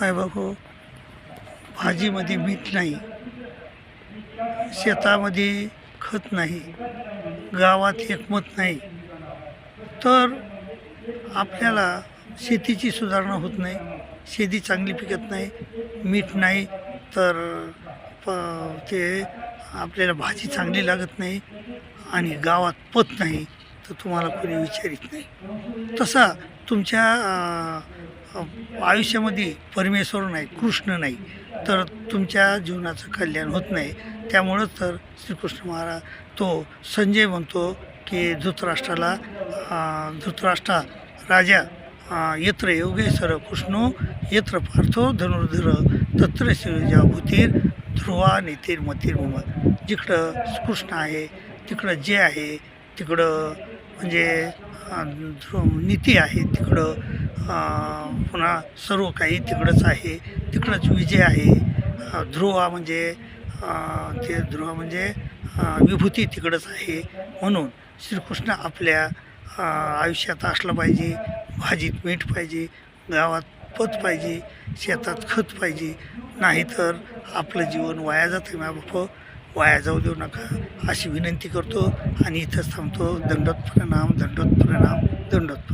माय भाजीमध्ये मीठ नाही शेतामध्ये खत नाही गावात एकमत नाही. तर आपल्याला शेतीची सुधारणा होत नाही शेती चांगली पिकत नाही मीठ नाही तर प ते आपल्याला भाजी चांगली लागत नाही आणि गावात पत नाही तर तुम्हाला कोणी विचारित नाही. तसा तुमच्या आयुष्यामध्ये परमेश्वर नाही कृष्ण नाही तर तुमच्या जीवनाचं कल्याण होत नाही. त्यामुळं तर श्रीकृष्ण महाराज तो संजय म्हणतो की धृतराष्ट्राला धृतराष्ट्रा राजा यत्र योगेश्वर कृष्णो यत्र पार्थो धनुर्धर तत्र श्रीजा भूतीर ध्रुवा नेतीर मतीर मम. जिकडं कृष्ण आहे तिकडं जे आहे तिकडं म्हणजे ध्रुव नीती आहे तिकडं पुन्हा सर्व काही तिकडंच आहे. तिकडंच विजय आहे. ध्रुवा म्हणजे ते ध्रुवा म्हणजे विभूती तिकडंच आहे. म्हणून श्रीकृष्ण आपल्या आयुष्यात असलं पाहिजे भाजीत मीठ पाहिजे गावात पत पाहिजे शेतात खत पाहिजे. नाहीतर आपलं जीवन वाया जातं. मा बाप वाया जाऊ देऊ नका. अशी विनंती करतो आणि इथंच थांबतो. दंडोत दंडोत्प्रणाम दंडोत दंडोत